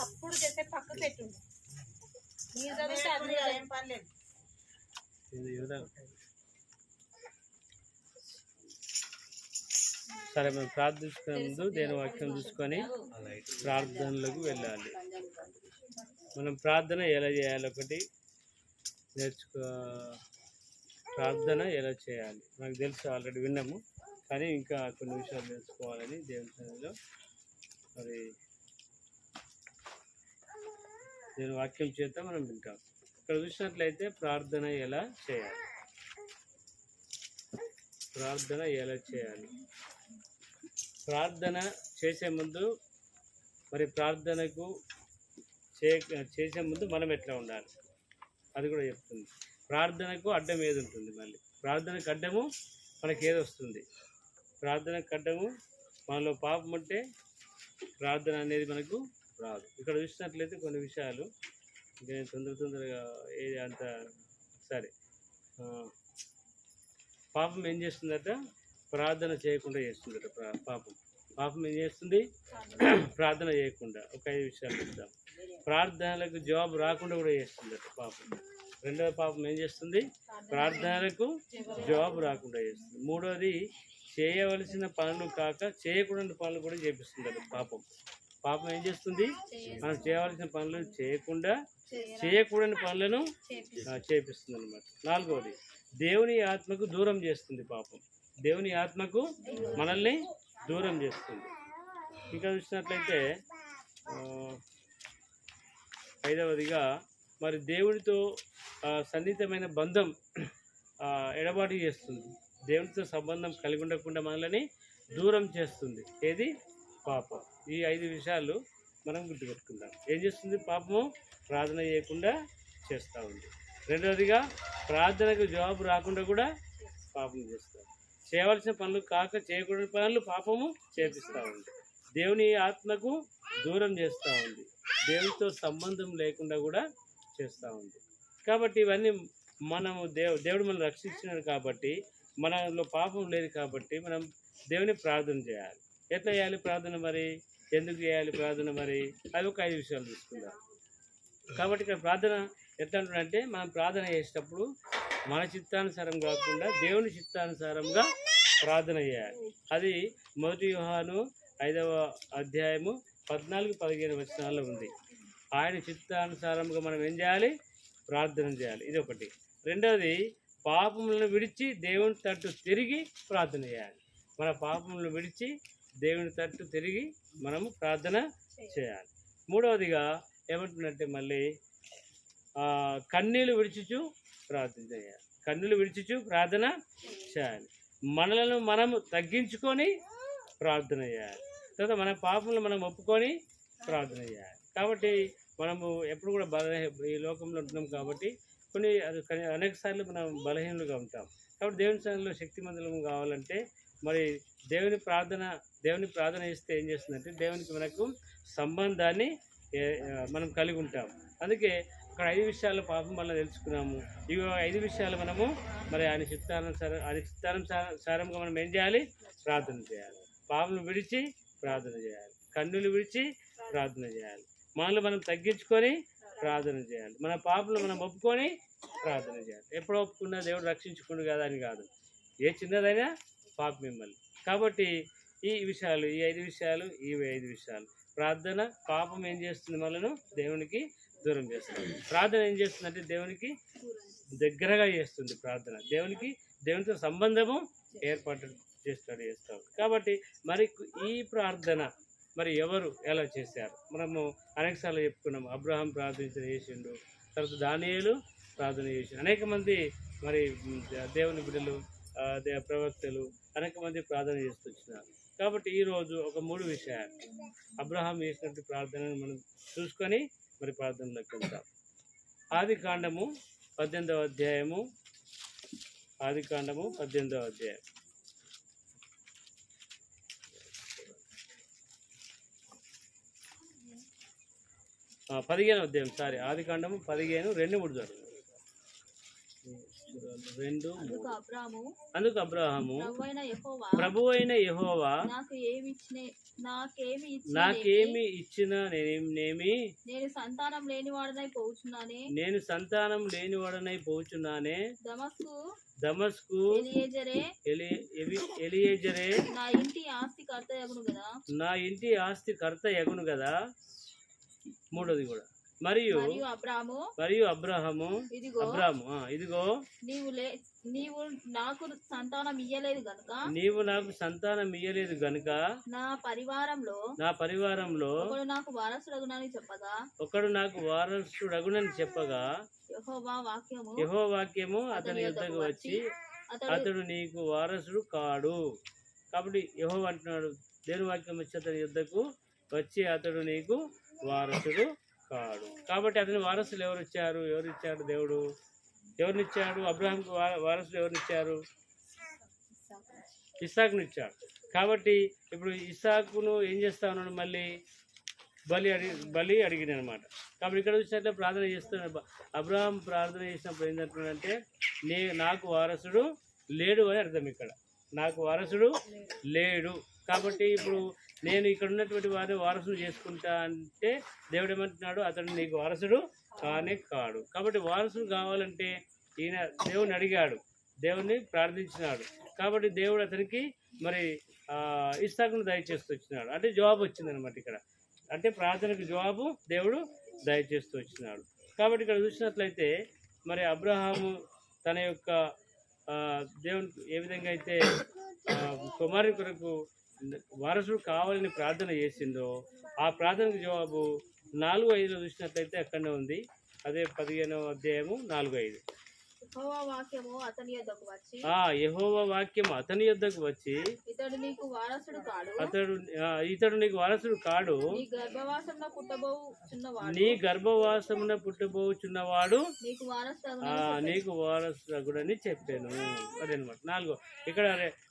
అప్పుడు చేసే పక్క పెట్టు. మీరు చదివితే అది ఏం పర్లేదు. ఇది యువత సరే మనం ప్రార్థించుకునే ముందు దేని వాక్యం చూసుకొని ప్రార్థనలకు వెళ్ళాలి. మనం ప్రార్థన ఎలా చేయాలి ఒకటి? నేర్చుకో ప్రార్థన ఎలా చేయాలి? నాకు తెలుసు ఆల్రెడీ విన్నాము. కానీ ఇంకా కొన్ని విషయాలు తెలుసుకోవాలని దేవుని సన్నిధిలో మరి నేను వాక్యం చేత మనం వింటాం. ఇక్కడ చూసినట్లయితే ప్రార్థన ఎలా చేయాలి? ప్రార్థన ఎలా చేయాలి? ప్రార్థన చేసే ముందు మరి ప్రార్థనకు చే చేసే ముందు మనం ఎట్లా ఉండాలి? అది కూడా చెప్తుంది. ప్రార్థనకు అడ్డం ఏది ఉంటుంది మళ్ళీ? ప్రార్థనకు అడ్డము మనకి ఏది వస్తుంది? ప్రార్థన కడ్డము మనలో పాపం ఉంటే ప్రార్థన అనేది మనకు రాదు. ఇక్కడ చూసినట్లయితే కొన్ని విషయాలు. నేను తొందర తొందరగా ఏది అంత సరే. పాపం ఏం చేస్తుందట? ప్రార్థన చేయకుండా చేస్తుందట పాపం. పాపం ఏం చేస్తుంది? ప్రార్థన చేయకుండా. ఒక ఐదు విషయాలు చెప్తాం. ప్రార్థనలకు జవాబు రాకుండా కూడా చేస్తుందట పాపం. రెండవ పాపం ఏం చేస్తుంది? ప్రార్థనలకు జవాబు రాకుండా చేస్తుంది. మూడవది చేయవలసిన పనులు కాక చేయకూడని పనులు కూడా చేపిస్తుందట పాపం. పాపం ఏం చేస్తుంది? మనం చేయవలసిన పనులు చేయకుండా చేయకూడని పనులను చేపిస్తుంది. అనమాట నాలుగవది దేవుని ఆత్మకు దూరం చేస్తుంది పాపం. దేవుని ఆత్మకు మనల్ని దూరం చేస్తుంది. ఇంకా చూసినట్లయితే ఐదవదిగా మరి దేవునితో ఆ, సన్నిహితమైన బంధం ఎడబాటు చేస్తుంది. దేవునితో సంబంధం కలిగి ఉండకుండా మనల్ని దూరం చేస్తుంది. ఏది? పాపం. ఈ ఐదు విషయాలు మనం గుర్తుపెట్టుకుందాం. ఏం చేస్తుంది పాపము? ప్రార్థన చేయకుండా చేస్తూ ఉంది. రెండవదిగా ప్రార్థనకు జవాబు రాకుండా కూడా పాపం చేస్తాం చేయవలసిన పనులు కాక చేయకూడని పనులు పాపము చేపిస్తూ ఉంది. దేవుని ఆత్మకు దూరం చేస్తూ ఉంది. దేవునితో సంబంధం లేకుండా కూడా చేస్తూ ఉంది. కాబట్టి ఇవన్నీ మనము దేవు దేవుడు మనం రక్షించినాడు కాబట్టి మనలో పాపం లేదు కాబట్టి మనం దేవుని ప్రార్థన చేయాలి. ఎట్లా చేయాలి ప్రార్థన మరి? ఎందుకు చేయాలి ప్రార్థన మరి? అవి ఒక ఐదు విషయాలు తీసుకుందాం. కాబట్టి ఇక్కడ ప్రార్థన ఎట్లా అంటే మనం ప్రార్థన చేసేటప్పుడు మన చిత్తానుసారం కాకుండా దేవుని చిత్తానుసారంగా ప్రార్థన చేయాలి. అది మొదటి వ్యూహాను ఐదవ అధ్యాయము పద్నాలుగు పదిహేను వచనాల్లో ఉంది. ఆయన చిత్తానుసారంగా మనం ఏం చేయాలి? ప్రార్థన చేయాలి. ఇది ఒకటి రెండవది పాపములను విడిచి దేవుని తట్టు తిరిగి ప్రార్థన చేయాలి. మన పాపములను విడిచి దేవుని తట్టు తిరిగి మనము ప్రార్థన చేయాలి. మూడవదిగా ఏమంటుందంటే మళ్ళీ కన్నీళ్ళు విడిచుచు ప్రార్థన చేయాలి. కన్నులు విడిచిచు ప్రార్థన చేయాలి. మనలను మనము తగ్గించుకొని ప్రార్థన చేయాలి. తర్వాత మన పాపములు మనం ఒప్పుకొని ప్రార్థన చేయాలి. కాబట్టి మనము ఎప్పుడు కూడా బాధ ఈ లోకంలో ఉంటున్నాం కాబట్టి కొన్ని అనేక సార్లు మనం బలహీనులుగా ఉంటాం. కాబట్టి దేవుని సన్నిధిలో శక్తిమంతులము కావాలంటే మరి దేవుని ప్రార్థన దేవుని ప్రార్థన చేస్తే ఏం చేస్తుందంటే దేవునికి మనకు సంబంధాన్ని మనం కలిగి ఉంటాం. అందుకే అక్కడ ఐదు విషయాలు పాపం వల్ల తెలుసుకున్నాము. ఇవి ఐదు విషయాలు మనము మరి ఆయన చిత్తానుసారం ఆయన చిత్తానుసారంగా మనం ఏం చేయాలి? ప్రార్థన చేయాలి. పాపను విడిచి ప్రార్థన చేయాలి. కన్నులు విడిచి ప్రార్థన చేయాలి. మనల్ని మనం తగ్గించుకొని ప్రార్థన చేయాలి. మన పాపలు మనం ఒప్పుకొని ప్రార్థన చేయాలి. ఎప్పుడు ఒప్పుకున్నా దేవుడు రక్షించుకుండు కదా అని కాదు. ఏ చిన్నదైనా పాప మిమ్మల్ని. కాబట్టి ఈ విషయాలు ఈ ఐదు విషయాలు ఈ ఐదు విషయాలు. ప్రార్థన పాపం ఏం చేస్తుంది మనను దేవునికి దూరం చేస్తుంది. ప్రార్థన ఏం చేస్తుందంటే దేవునికి దగ్గరగా చేస్తుంది ప్రార్థన. దేవునికి దేవునితో సంబంధము ఏర్పాటు చేస్తాడు చేస్తాడు. కాబట్టి మరి ఈ ప్రార్థన మరి ఎవరు ఎలా చేశారు? మనము అనేకసార్లు చెప్పుకున్నాము అబ్రహాం ప్రార్థించిన చేసిండు తర్వాత దానియలు ప్రార్థన చేసి అనేక మంది మరి దేవుని బిడ్డలు ఆ, ప్రవక్తలు అనేక మంది ప్రార్థన చేస్తూ వచ్చినారు. కాబట్టి ఈరోజు ఒక మూడు విషయాలు. అబ్రహాం చేసినట్టు ప్రార్థనను మనం చూసుకొని మరి ప్రార్థనలోకి వెళ్తాం ఆది కాండము పద్దెనిమిదవ అధ్యాయము. ఆది కాండము పద్దెనిమిదవ అధ్యాయం. పదిహేను అధ్యాయం సారీ ఆది కాండము పదిహేను రెండు మూడు చదువు రెండు అందుకు అబ్రహాము. ప్రభువైన యెహోవా ప్రభు అయిన యెహోవా నాకు ఏమి ఇచ్చిన నాకేమి ఇచ్చిన నేనేమి నేను సంతానం లేని వాడనై పోవుచున్నానే? నేను సంతానం లేనివాడనై పోచున్నానే దమస్కు దమస్కు ఎలియేజరే నా ఇంటి ఆస్తి కర్తయగును కదా నా ఇంటి ఆస్తి కర్త ఎగును కదా మూడోది కూడా. మరియు అబ్రాము మరియు అబ్రహము ఇదిగో అబ్రాము ఇదిగో నీవు నీవు నాకు సంతానం ఇయ్యలేదు గనుక నీవు నాకు సంతానం ఇయ్యలేదు గనుక నా పరివారంలో నా పరివారంలో ఒకడు నాకు వారసుడగునని చెప్పగా ఒకడు నాకు వారసుడగునని చెప్పగా యెహోవా వాక్యము యహో వాక్యము అతని యుద్ధకు వచ్చి అతడు నీకు వారసుడు కాడు. కాబట్టి యహో అంటున్నాడు దేవుని వాక్యం వచ్చి అతని యుద్ధకు వచ్చి అతడు నీకు వారసుడు కాడు. కాబట్టి అతని వారసులు ఎవరు ఇచ్చారు ఎవరు ఇచ్చాడు దేవుడు? ఎవరినిచ్చాడు? అబ్రహాంకి వారసులు ఎవరినిచ్చారు? ఇస్సాకును ఇచ్చాడు కాబట్టి ఇప్పుడు ఇస్సాకును ఏం చేస్తా ఉన్నాడు మళ్ళీ? బలి అడిగి బలి అడిగింది అనమాట కాబట్టి ఇక్కడ వచ్చినట్లే ప్రార్థన చేస్తున్నాడు. అబ్రహాం ప్రార్థన చేసినప్పుడు ఏంటంటున్నాడంటే నే నాకు వారసుడు లేడు అని అర్థం ఇక్కడ. నాకు వారసుడు లేడు. కాబట్టి ఇప్పుడు నేను ఇక్కడ ఉన్నటువంటి వారిని వారసుడు చేసుకుంటా అంటే దేవుడు ఏమంటున్నాడు? అతడు నీకు వారసుడు కానే కాడు. కాబట్టి వారసుడు కావాలంటే ఈయన దేవుని అడిగాడు. దేవుణ్ణి ప్రార్థించినాడు. కాబట్టి దేవుడు అతనికి మరి ఇస్తాకును దయచేస్తూ వచ్చినాడు అంటే జవాబు వచ్చిందనమాట ఇక్కడ. అంటే ప్రార్థనకు జవాబు దేవుడు దయచేస్తూ వచ్చినాడు కాబట్టి ఇక్కడ చూసినట్లయితే మరి అబ్రహాము తన యొక్క దేవునికి ఏ విధంగా అయితే కుమారి కుమారుని కొరకు వారసుడు కావాలని ప్రార్థన చేసిందో ఆ ప్రార్థనకు జవాబు నాలుగు ఐదులో చూసినట్లయితే అక్కడనే ఉంది. అదే పదిహేనవ అధ్యాయము నాలుగు ఐదు. యెహోవా వాక్యం అతని యొద్దకు వచ్చి ఇతడు నీకు వారసుడు కాడు. అతడు ఇతడు నీకు వారసుడు కాడు. నీ గర్భవాసమున పుట్టబోచున్నవాడు. నీకు వారసుడని చెప్పాను. అదనమాట. నాలుగో ఇక్కడ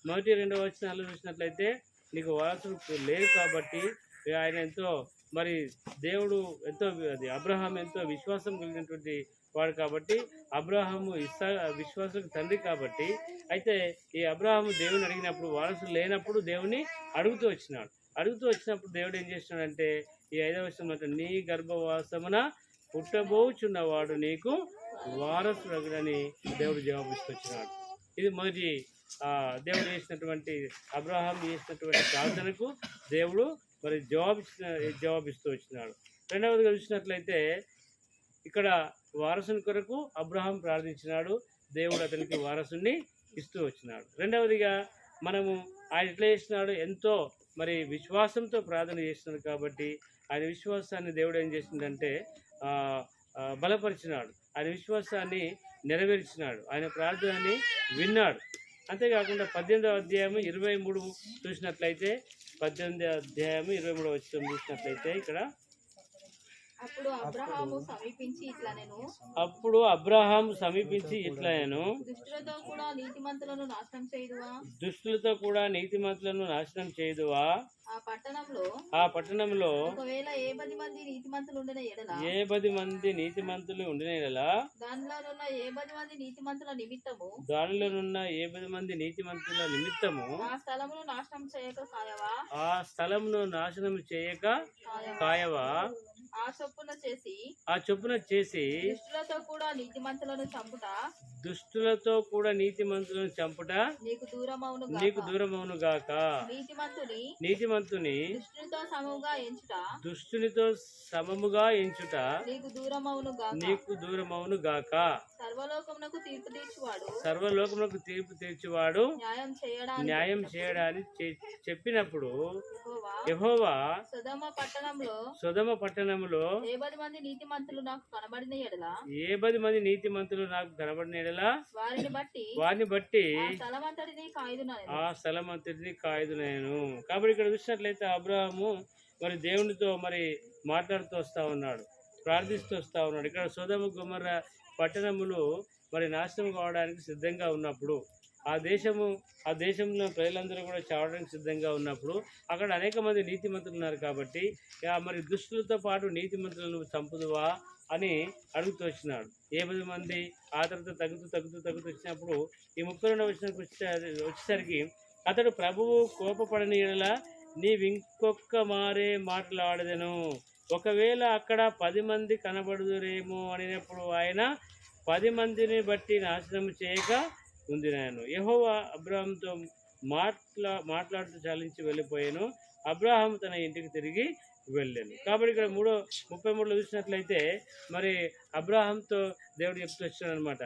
మొదటి రెండవ వచనాలు చూసినట్లయితే నీకు వారసుడు లేరు కాబట్టి ఆయన ఎంతో మరి దేవుడు ఎంతో అది అబ్రహాం ఎంతో విశ్వాసం కలిగినటువంటి వాడు కాబట్టి అబ్రహాము ఇస్సా విశ్వాసం తండ్రి కాబట్టి అయితే ఈ అబ్రహాము దేవుని అడిగినప్పుడు వారసుడు లేనప్పుడు దేవుని అడుగుతూ వచ్చినాడు. అడుగుతూ వచ్చినప్పుడు దేవుడు ఏం చేస్తున్నాడంటే ఈ ఐదవ వచనంలో నీ గర్భవాసమున పుట్టబోచున్నవాడు నీకు వారసుడగునని దేవుడు జవాబిస్తున్నాడు ఇది మొదటి దేవుడు చేసినటువంటి అబ్రహాం చేసినటువంటి ప్రార్థనకు దేవుడు మరి జవాబు జవాబిస్తూ వచ్చినాడు. రెండవదిగా చూసినట్లయితే ఇక్కడ వారసుని కొరకు అబ్రహాం ప్రార్థించినాడు దేవుడు అతనికి వారసుని ఇస్తూ వచ్చినాడు. రెండవదిగా మనము ఆయన ఎట్లా చేసినాడు ఎంతో మరి విశ్వాసంతో ప్రార్థన చేస్తున్నాడు కాబట్టి ఆయన విశ్వాసాన్ని దేవుడు ఏం చేసిందంటే బలపరిచినాడు. ఆయన విశ్వాసాన్ని నెరవేర్చినాడు. ఆయన ప్రార్థనని విన్నాడు. అంతేకాకుండా పద్దెనిమిదవ అధ్యాయము ఇరవై మూడు చూసినట్లయితే పద్దెనిమిది అధ్యాయము ఇరవై మూడు వచ్చిన చూసినట్లయితే ఇక్కడ అప్పుడు అబ్రహాము సమీపించి ఇట్లా నేను అప్పుడు అబ్రహాం సమీపించి ఇట్లా నేను దుష్టులతో కూడా నీతిమంతులను నాశనం చేయుదువా? దుష్టులతో కూడా నీతిమంతులను నాశనం చేయదువా? ఆ పట్టణంలో ఆ పట్టణంలో ఒకవేళ ఏ పది మంది నీతిమంతులు ఉండిన ఎడల ఏ పది మంది నీతిమంతులు ఉండినలా దానిలోనున్న ఏ పది మంది నీతిమంతుల నిమిత్తము దానిలోనున్న ఏ పది మంది నీతిమంతుల నిమిత్తము ఆ స్థలమును నాశనం చేయక కాయవా? ఆ స్థలమును నాశనం చేయక కాయవా? ఆ చొప్పున చేసి ఆ చొప్పున చేసి దుష్టులతో కూడా నీతిమంతులను చంపుట దుష్టులతో కూడా నీతిమంతులను చంపుట నీకు దూరమవును నీకు దూరమవును గాక నీతిమంతుని నీతిమంతుని దుష్టులతో సముగా ఎంచుట. దుష్టునితో సమముగా ఎంచుట నీకు దూరమవును గాక నీకు దూరమవును గాక సర్వలోకమునకు తీర్పు తీర్చువాడు. సర్వలోకములకు తీర్పు తీర్చువాడు న్యాయం చేయడానికి న్యాయం చేయడానికి చె- చెప్పినప్పుడు యెహోవా సుధమ పట్టణంలో సుధమ పట్టణములో ఏ పది మంది నీతిమంతులు నాకు కనబడిన ఎడల? ఏ పది మంది నీతిమంతులు నాకు కనబడిన ఎడలా వారిని బట్టి ఆ స్థలం అంతటిని కాయదు నేను? కాబట్టి ఇక్కడ చూసినట్లయితే అబ్రహాము మరి దేవునితో మరి మాట్లాడుతూ వస్తా ఉన్నాడు ప్రార్థిస్తూ వస్తా ఉన్నాడు. ఇక్కడ సోదమ గుమర్ర పట్టణములు మరి నాశనం కావడానికి సిద్ధంగా ఉన్నప్పుడు ఆ దేశము ఆ దేశంలో ప్రజలందరూ కూడా చావడానికి సిద్ధంగా ఉన్నప్పుడు అక్కడ అనేక మంది నీతిమంతులు ఉన్నారు కాబట్టి మరి దుష్టులతో పాటు నీతిమంతులను చంపుదువా? అని అడుగుతూ వచ్చినాడు. ఏ పది మంది ఆ తర్వాత తగ్గుతూ తగ్గుతూ తగ్గుతూ వచ్చినప్పుడు ఈ ముప్పై రెండవ వచ్చినప్పుడు వచ్చేసరికి అతడు ప్రభువు కోపపడని యెడల నీవింకొక్క మారే మాట్లాడదను. ఒకవేళ అక్కడ పది మంది కనబడుదురేమో అనినప్పుడు ఆయన పది మందిని బట్టి నాశనం చేయక ఉంది యహోవా అబ్రాహంతో మాట్లా మాట్లాడుతూ చాలించి వెళ్ళిపోయాను. అబ్రాహం తన ఇంటికి తిరిగి వెళ్ళాను. కాబట్టి ఇక్కడ మూడో ముప్పై మూడులో చూసినట్లయితే మరి అబ్రాహంతో దేవుడు చెప్తూ వచ్చాడు అనమాట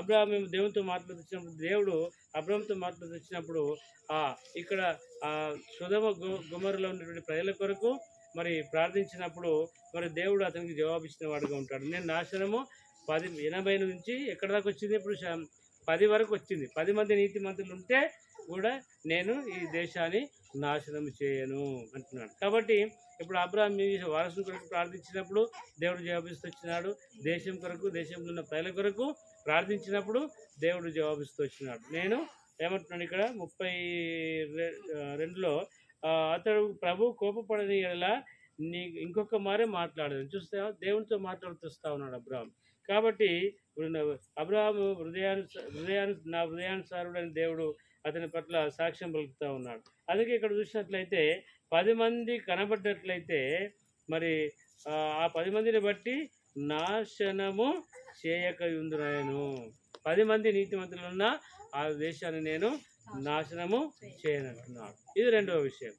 అబ్రాహం మేము దేవునితో మాట్లాడుతూ వచ్చినప్పుడు దేవుడు అబ్రాహంతో మాట్లాడుతూ వచ్చినప్పుడు ఆ ఇక్కడ ఆ సుధమ గుమరులో ఉన్నటువంటి ప్రజల కొరకు మరి ప్రార్థించినప్పుడు మరి దేవుడు అతనికి జవాబు ఇచ్చిన వాడుగా ఉంటాడు. నేను నాశనము పది ఎనభై నుంచి ఎక్కడ దాకా వచ్చింది ఇప్పుడు పది వరకు వచ్చింది. పది మంది నీతి మంత్రులు ఉంటే కూడా నేను ఈ దేశాన్ని నాశనం చేయను అంటున్నాడు. కాబట్టి ఇప్పుడు అబ్రాహం వారసుని కొరకు ప్రార్థించినప్పుడు దేవుడు జవాబిస్తూ వచ్చినాడు. దేశం కొరకు దేశంలో ఉన్న ప్రజల కొరకు ప్రార్థించినప్పుడు దేవుడు జవాబిస్తూ వచ్చినాడు. నేను ఏమంటున్నాను ఇక్కడ? ముప్పై రెండులో అతడు ప్రభు కోపపడని ఎలా నీ ఇంకొక మారే మాట్లాడదు. చూస్తే దేవునితో మాట్లాడుతూ ఉన్నాడు అబ్రాహం. కాబట్టి అబ్రహాము నా- హృదయాను హృదయాను నా హృదయానుసారుడని దేవుడు అతని పట్ల సాక్ష్యం పలుకుతూ ఉన్నాడు. అందుకే ఇక్కడ చూసినట్లయితే పది మంది కనబడ్డట్లయితే మరి ఆ, పది మందిని బట్టి నాశనము చేయక ఉందిరాయను పది మంది నీతిమంతులున్న ఆ దేశాన్ని నేను నాశనము చేయనంటున్నాడు. ఇది రెండవ విషయం.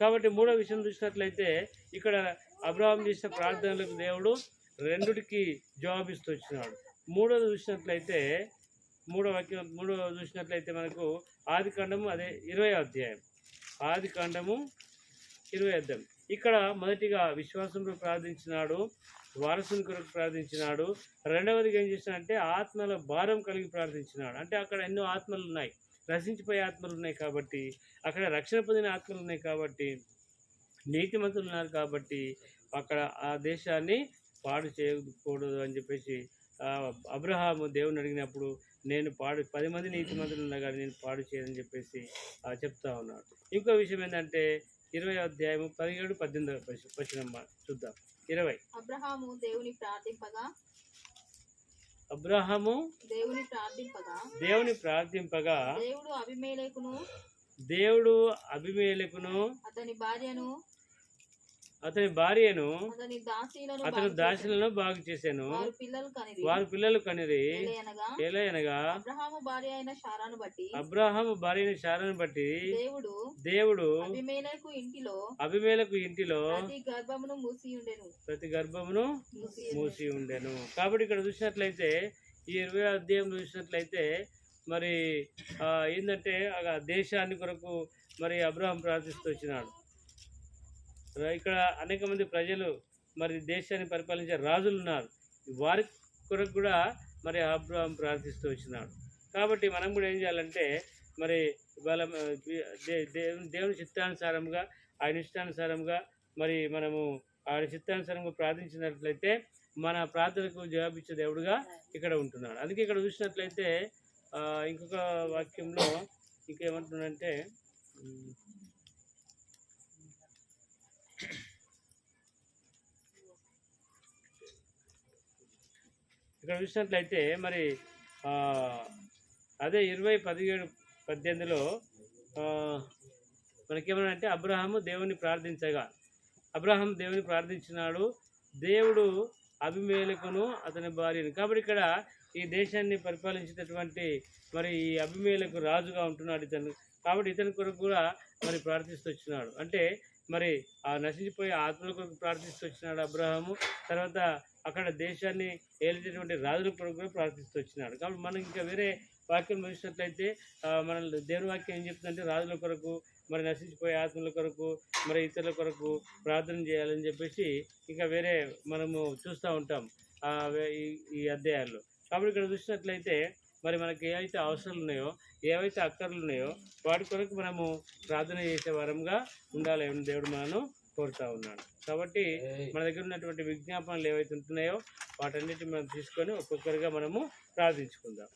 కాబట్టి మూడో విషయం చూసినట్లయితే ఇక్కడ అబ్రాహం చేసిన ప్రార్థనలకు దేవుడు రెండుటికి జవాబిస్తూ వచ్చినాడు. మూడోది చూసినట్లయితే మూడో వాక్యం మూడో చూసినట్లయితే మనకు ఆది కాండము అదే ఇరవై అధ్యాయం. ఆది కాండము ఇరవై అధ్యాయం. ఇక్కడ మొదటిగా విశ్వాసంలో ప్రార్థించినాడు వారసుని కొరకు ప్రార్థించినాడు రెండవదిగా ఏం చేసినాడంటే ఆత్మల భారం కలిగి ప్రార్థించినాడు. అంటే అక్కడ ఎన్నో ఆత్మలు ఉన్నాయి. రచించిపోయే ఆత్మలు ఉన్నాయి కాబట్టి అక్కడ రక్షణ పొందిన ఆత్మలు ఉన్నాయి కాబట్టి నీతిమంతులు ఉన్నారు కాబట్టి అక్కడ ఆ దేశాన్ని పాడు చేయకూడదు అని చెప్పేసి అబ్రహాము దేవుని అడిగినప్పుడు నేను పాడు పది మంది నీతిమంతులు ఉన్నా కానీ నేను పాడు చేయని చెప్పేసి చెప్తా ఉన్నాడు. ఇంకో విషయం ఏంటంటే ఇరవై అధ్యాయము పదిహేడు పద్దెనిమిది వచ్చిన చూద్దాం. ఇరవై. అబ్రహాము దేవుని ప్రార్థింపగా? అబ్రహాము దేవుని ప్రార్థింపగా? దేవుని ప్రార్థింపగా దేవుడు అభిమేలేకును? దేవుడు అభిమేలకును అతని భార్యను? అతని భార్యను అతని దాసీలను బాగు చేశాను. వారు పిల్లలు అనగా ఎలా అనగా అబ్రహాము భార్య అయిన షారాను బట్టి అబ్రాహాము భార్యని శారను బట్టి దేవుడు దేవుడు అభిమేలకు ఇంటిలో అభిమేలకు ఇంటిలో ప్రతి గర్భమును మూసి ఉండెను. ప్రతి గర్భమును మూసి ఉండెను. కాబట్టి ఇక్కడ చూసినట్లయితే ఈ ఇరవై అధ్యాయం చూసినట్లయితే మరి ఏంటంటే ఆ దేశాన్ని కొరకు మరి అబ్రహాం ప్రార్థిస్తూ వచ్చినాడు. ఇక్కడ అనేక మంది ప్రజలు మరి దేశాన్ని పరిపాలించే రాజులు ఉన్నారు. వారి కొరకు కూడా మరి అబ్రహాం ప్రార్థిస్తూ వచ్చినాడు. కాబట్టి మనం కూడా ఏం చేయాలంటే మరి వాళ్ళ దే- దేవుని దేవుని చిత్తానుసారంగా ఆయన ఇష్టానుసారంగా మరి మనము ఆయన చిత్తానుసారంగా ప్రార్థించినట్లయితే మన ప్రార్థనకు జవాబిచ్చే దేవుడుగా ఇక్కడ ఉంటున్నాడు. అందుకే ఇక్కడ చూసినట్లయితే ఇంకొక వాక్యంలో ఇంకేమంటున్నంటే ఇక్కడ చూసినట్లయితే మరి అదే ఇరవై పదిహేడు పద్దెనిమిదిలో ఆ, మనకేమనంటే అబ్రహాము దేవుని ప్రార్థించగా. అబ్రహాం దేవుని ప్రార్థించినాడు. దేవుడు అభిమేలకును అతని భార్యను. కాబట్టి ఇక్కడ ఈ దేశాన్ని పరిపాలించేటటువంటి మరి ఈ అభిమేలకు రాజుగా ఉంటున్నాడు ఇతను. కాబట్టి ఇతని కొరకు కూడా మరి ప్రార్థిస్తూ వచ్చినాడు. అంటే మరి ఆ నశించిపోయే ఆత్మల కొరకు ప్రార్థిస్తూ వచ్చినాడు అబ్రహాము. తర్వాత అక్కడ దేశాన్ని ఏలినటువంటి రాజుల కొరకు కూడా ప్రార్థిస్తూ వచ్చినాడు. కాబట్టి మనం ఇంకా వేరే వాక్యం చూసినట్లయితే మన దేవుని వాక్యం ఏం చెప్తుందంటే రాజుల కొరకు మరి నశించిపోయే ఆత్మల కొరకు మరి ఇతరుల కొరకు ప్రార్థన చేయాలని చెప్పేసి ఇంకా వేరే మనము చూస్తూ ఉంటాం ఈ- ఈ అధ్యాయాల్లో. కాబట్టి ఇక్కడ చూసినట్లయితే మరి మనకి ఏవైతే అవసరాలు ఉన్నాయో ఏవైతే అక్కర్లు ఉన్నాయో వాటి కొరకు మనము ప్రార్థన చేసే వారంగా ఉండాలి దేవుడు మనను. కోరుతా ఉన్నాడు కాబట్టి మన దగ్గర ఉన్నటువంటి విజ్ఞాపనలు ఏవైతే ఉంటున్నాయో వాటన్నిటిని మనం తీసుకొని ఒక్కొక్కరిగా మనము ప్రార్థించుకుందాం.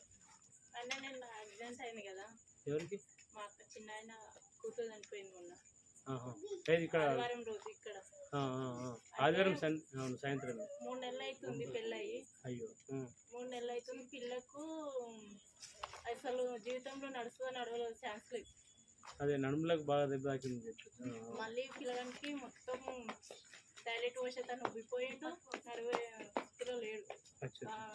అన్న నేను యాక్సిడెంట్ అయింది కదా. ఎవరికి? ఇక్కడ? ఆదివారం రోజు ఇక్కడ. ఆ, ఆ, ఆ. ఆదివారం సన్- అవును సాయంత్రం. మూడు నెలలు అవుతుంది పెళ్ళయి. అయ్యో. మూడు నెలలు అవుతుంది. పిల్లకు అసలు జీవితంలో నడుస్తుందో నడవలేదు ఛాన్స్ లేదు. అదే నడుములకు బాగా దెబ్బ తాకింది చెప్పి. మళ్ళీ పిల్లగానికి మొత్తం టాయిలెట్ పోసే తను ఉబ్బిపోయిండు నడివే స్థితిలో లేడు.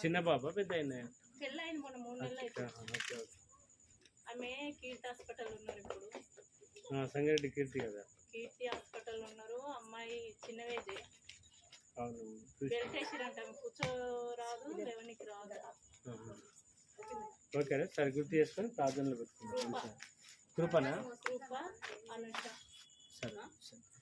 చిన్న బాబా పెద్ద అయినా పెళ్ళయింది మొన్న మూడు నెలలు ఓకే ఓకే. ఆమె కీర్తి హాస్పిటల్ ఉన్నారు ఇప్పుడు. సంగారెడ్డి కీర్తి కదా? కీర్తి హాస్పిటల్ ఉన్నారు. అమ్మాయి చిన్నవేజే అవును బెల్ట్ వేసిరంట కూర్చోరాదు లేవనికి రాదు. ఓకేనా సరే గుర్తు చేసుకొని ప్రార్థనలు పెట్టుకుంటాం కృపనా? సరే సరే.